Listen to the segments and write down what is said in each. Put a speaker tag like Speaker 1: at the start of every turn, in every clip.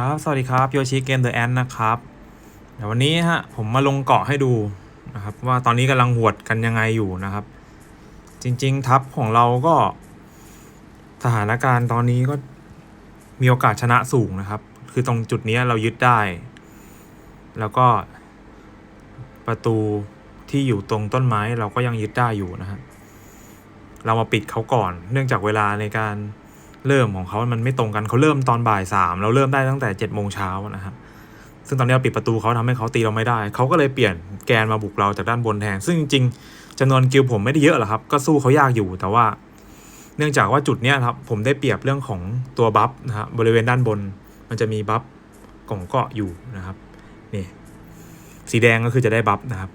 Speaker 1: ครับ สวัสดีครับโยชิเกมเดอะแอนนะครับเดี๋ยววันนี้ฮะผมมาลงเกาะให้ดูนะครับว่าตอนนี้กำลังหวดกันยังไงอยู่นะครับ จริง ๆ ทัพของเราก็สถานการณ์ตอนนี้ก็มีโอกาสชนะสูงนะครับ คือตรงจุดนี้เรายึดได้ แล้วก็ประตูที่อยู่ตรงต้นไม้เราก็ยังยึดได้อยู่นะฮะเรามาปิดเขาก่อน เนื่องจากเวลาในการ เริ่มของเขามันไม่ตรงกันเขาเริ่มตอนบ่ายสามเราเริ่มได้ตั้งแต่เจ็ดโมงเช้านะฮะซึ่งตอนนี้เราปิดประตูเขาทำให้เขาตีเราไม่ได้ เขาก็เลยเปลี่ยนแกนมาบุกเราจากด้านบนแทน ซึ่งจริงๆจำนวนกิลผมไม่ได้เยอะหรอกครับ ก็สู้เขายากอยู่แต่ว่า เนื่องจากว่าจุดเนี้ยครับผมได้เปรียบเรื่องของตัวบัฟนะฮะบริเวณด้านบน มันจะมีบัฟกล่องเกาะอยู่นะครับนี่สีแดงก็คือจะได้บัฟนะครับ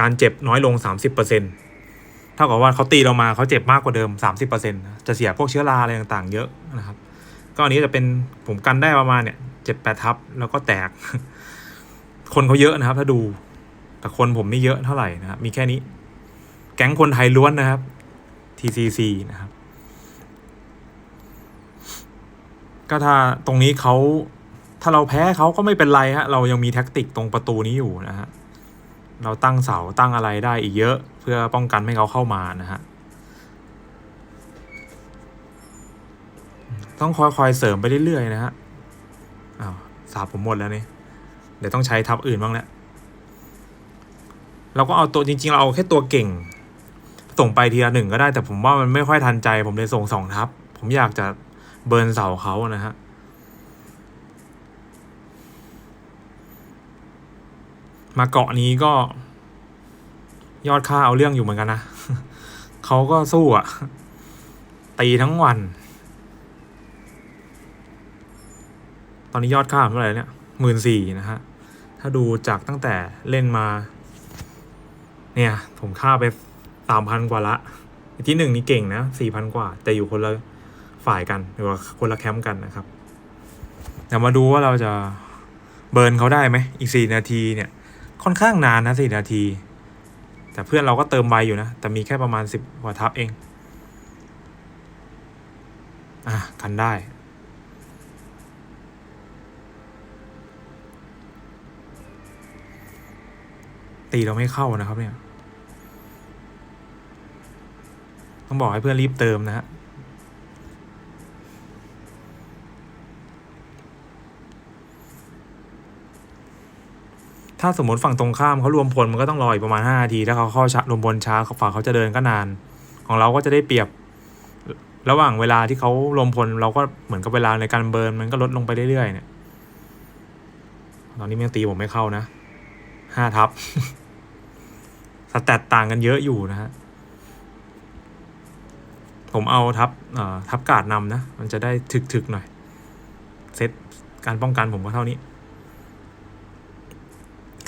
Speaker 1: การเจ็บน้อยลง 30%เท่ากับว่าเขาตีเรามาเขาเจ็บมากกว่าเดิม 30%นะจะเสียพวกเชื้อราอะไรต่างๆ เยอะนะครับ ก็อันนี้จะเป็นผมกันได้ประมาณเนี่ยเจ็ดแปดทับแล้วก็แตก คนเขาเยอะนะครับ ถ้าดู แต่คนผมไม่เยอะเท่าไหร่นะครับ มีแค่นี้ แก๊งคนไทยล้วนนะครับ TCC นะครับ ก็ถ้าตรงนี้เขาถ้าเราแพ้เขาก็ไม่เป็นไรฮะ เรายังมีแท็กติกตรงประตูนี้อยู่นะฮะ เราตั้งเสาตั้งอะไรได้อีกเยอะ เพื่อป้องกันไม่ให้เขาเข้ามานะฮะต้องคอยคอยเสริมไปเรื่อยๆนะฮะอ้าวสาบผมหมดแล้วนี่เดี๋ยวต้องใช้ทับอื่นบ้างแล้วเราก็เอาตัวจริง ๆ เราเอาแค่ตัวเก่ง ส่งไปทีละหนึ่งก็ได้แต่ผมว่ามันไม่ค่อยทันใจ ผมเลยส่งสองทับ ผมอยากจะเบิร์นเสาเขานะฮะ มาเกาะนี้ก็ ยอดค่าเอาเรื่องอยู่เหมือนกันนะเขาก็สู้อะตีทั้งวัน ตอนนี้ยอดค่าเท่าไหร่เนี่ยหมื่นสี่นะฮะ ถ้าดูจากตั้งแต่เล่นมา เนี่ย ผมค่าไปสามพันกว่าละ ที่หนึ่งนี่เก่งนะสี่พันกว่า แต่อยู่คนละฝ่ายกันหรือว่าคนละแคมป์กันนะครับเดี๋ยวมาดูว่าเราจะเบิร์นเขาได้ไหมอีกสี่นาทีเนี่ย ค่อนข้างนานนะสี่นาที แต่เพื่อนเราก็เติมไวอยู่นะ แต่มีแค่ประมาณสิบกว่าทับเอง อะ กันได้ ตีเราไม่เข้านะครับเนี่ย ต้องบอกให้เพื่อนรีบเติมนะฮะ ถ้าสมมติฝั่งตรงข้ามเขารวมพลมันก็ต้องรออีกประมาณห้านาทีถ้าเขาเข้าช้ารวมพลช้าฝั่งเขาจะเดินก็นาน ของเราก็จะได้เปรียบ ระหว่างเวลาที่เขารวมพลเราก็เหมือนกับเวลาในการเบิร์นมันก็ลดลงไปเรื่อยๆเนี่ยตอนนี้มันยังตีผมไม่เข้านะห้าทับสแตตต่างกันเยอะอยู่นะฮะผมเอาทับเอ่อทับกาดนำนะ มันจะได้ถึกๆหน่อย เซตการป้องกันผมก็เท่านี้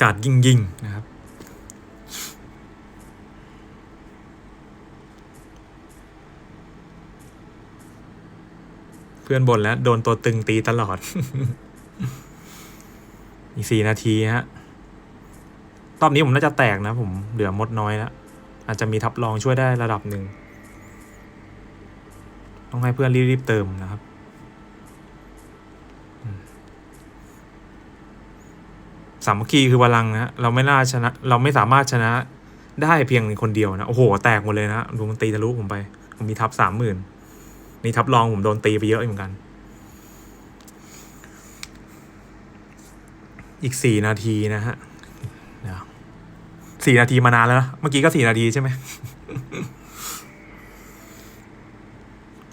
Speaker 1: กาดยิงยิงๆนะครับ เพื่อนบ่นแล้ว โดนตัวตึงตีตลอด อีกสี่นาทีฮะรอบนี้ผมน่าจะแตกนะผมเหลือมดน้อยแล้ว อาจจะมีทับรองช่วยได้ระดับหนึ่ง ต้องให้เพื่อนรีบๆเติมนะครับอืม สามัคคีคือพลังนะเราไม่น่าชนะ เราไม่สามารถชนะ ได้เพียงคนเดียวนะ โอ้โห แตกหมดเลยนะดูมันตีทะลุผมไป ผมมีทับสามหมื่นนี่ทับรองผมโดนตีไปเยอะเหมือนกัน อีกสี่นาทีนะฮะสี่นาทีมานานแล้วนะ เมื่อกี้ก็สี่นาทีใช่ไหม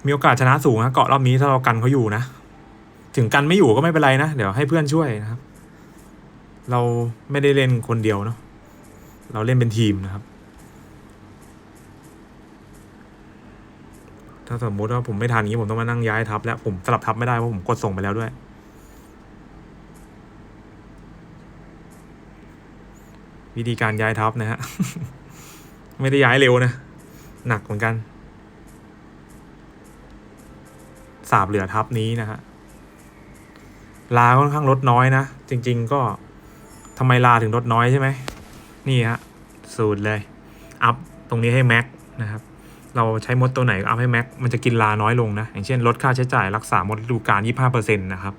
Speaker 1: มีโอกาสชนะสูงนะเกาะรอบนี้ถ้าเรากันเขาอยู่นะ ถึงกันไม่อยู่ก็ไม่เป็นไรนะ เดี๋ยวให้เพื่อนช่วยนะครับ เราไม่ได้เล่นคนเดียวเนาะเราเล่นเป็นทีมนะครับ ถ้าสมมติว่าผมไม่ทันงนี้ผมต้องมานั่งย้ายทับ แล้วผมสลับทับไม่ได้เพราะผมกดส่งไปแล้วด้วย วิธีการย้ายทับนะฮะไม่ได้ย้ายเร็วนะ หนักเหมือนกัน สาบเหลือทับนี้นะฮะลาค่อนข้างลดน้อยนะ จริง ๆ ก็ ทำไมลาถึงลดน้อยใช่ไหมนี่ฮะสูตรเลย อัพตรงนี้ให้แม็กนะครับ เราใช้มดตัวไหนก็อัพให้แม็กมันจะกินลาน้อยลงนะ อย่างเช่นลดค่าใช้จ่ายรักษามดดูกาล25%นะครับ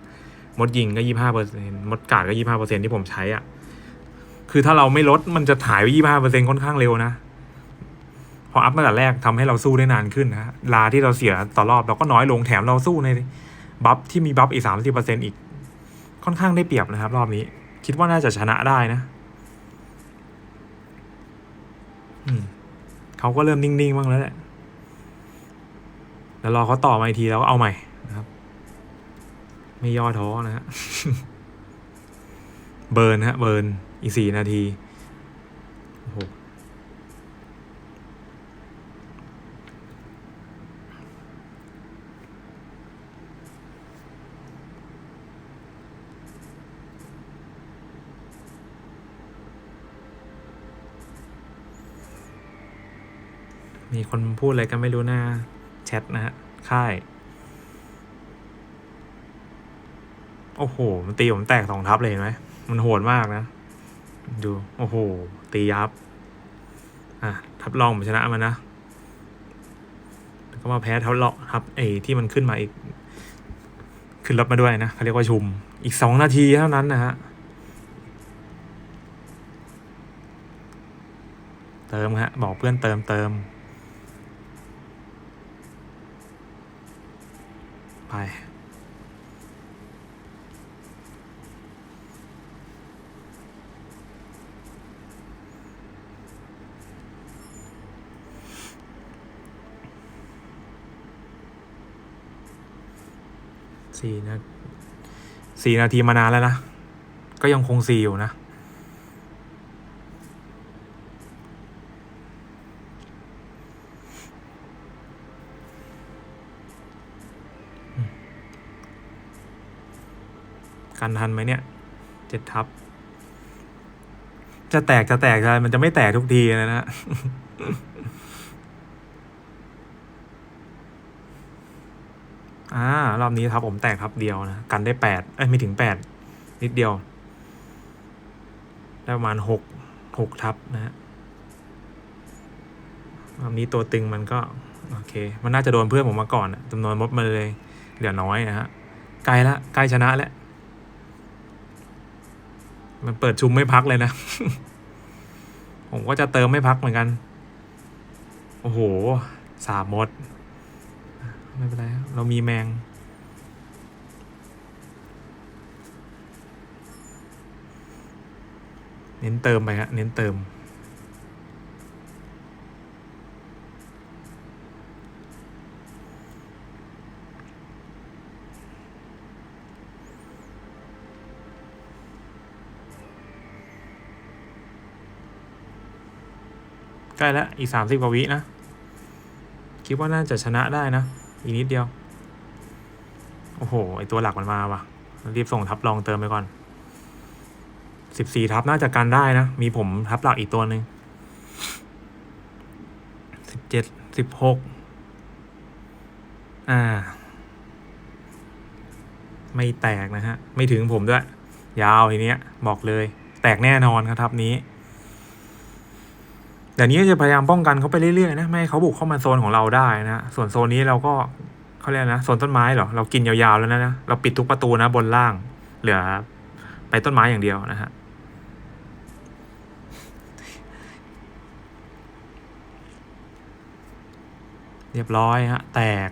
Speaker 1: มดยิงก็ยี่ห้าเปอร์เซ็นมดกาดก็ยี่ห้าเปอร์เซ็นที่ผมใช้อะ คือถ้าเราไม่ลดมันจะถ่ายไปยี่ห้าเปอร์เซ็นค่อนข้างเร็วนะ พออัพมาแต่แรกทำให้เราสู้ได้นานขึ้นนะลาที่เราเสียต่อรอบเราก็น้อยลงแถมเราสู้ในบัฟที่มีบัฟอีกสามสิบเปอร์เซ็นอีก ค่อนข้างได้เปรียบนะครับ รอบนี้ คิดว่าน่าจะชนะได้นะเขาก็เริ่มนิ่งๆบ้างแล้วแหละแล้วรอเขาต่อมาอีกทีแล้วก็เอาใหม่นะครับ ไม่ย่อท้อนะฮะเบิร์นฮะเบิร์นอีกสี่นาทีโอ้โห มีคนพูดอะไรกันไม่รู้หน้าแชทนะฮะ ค่าย โอ้โห มันตีผมแตกสองทับเลยเห็นไหม มันโหดมากนะ ดู โอ้โห ตียับ อะ ทับรองผมชนะมันนะแล้วก็มาแพ้ทับเลาะทับไอ้ที่มันขึ้นมาอีก ขึ้นรถมาด้วยนะเขาเรียกว่าชุม อีกสองนาทีเท่านั้นนะฮะเติมฮะ บอกเพื่อนเติมเติม ไป สี่นาสี่นาทีมานานแล้วนะ ก็ยังคงสี่อยู่นะ กันทันไหมเนี่ยเจ็ดทับ จะแตกจะแตกอะไรมันจะไม่แตกทุกทีนะฮะอ่ารอบนี้ทับผมแตกทับเดียวนะ กันได้แปดเอ้ยไม่ถึงแปดนิดเดียว ได้ประมาณหกหกทับนะฮะรอบนี้ตัวตึงมันก็ โอเค มันน่าจะโดนเพื่อนผมมาก่อนอะจำนวนมดมันเลย เหลือน้อยนะฮะใกล้ละใกล้ชนะแล้ว มันเปิดชุมไม่พักเลยนะ ผมก็จะเติมไม่พักเหมือนกัน โอ้โห สามมด ไม่เป็นไร เรามีแมง เน้นเติมไปฮะ เน้นเติม ใกล้แล้วอีกสามสิบกว่าวินะ คิดว่าน่าจะชนะได้นะ อีกนิดเดียว โอ้โห ไอตัวหลักมันมาว่ะ รีบส่งทับลองเติมไปก่อนสิบสี่ทับน่าจะกันได้นะ มีผมทับหลักอีกตัวหนึ่งสิบเจ็ดสิบหกอ่า ไม่แตกนะฮะ ไม่ถึงผมด้วย ยาวทีเนี้ย บอกเลย แตกแน่นอนครับทับนี้ แต่นี้จะพยายามป้องกันเขาไปเรื่อยๆนะไม่ให้เขาบุกเข้ามาโซนของเราได้นะส่วนโซนนี้เราก็เขาเรียกนะโซนต้นไม้เหรอเรากินยาวๆแล้วนะนะเราปิดทุกประตูนะบนล่าง เหลือไปต้นไม้อย่างเดียวนะฮะเรียบร้อยฮะแตก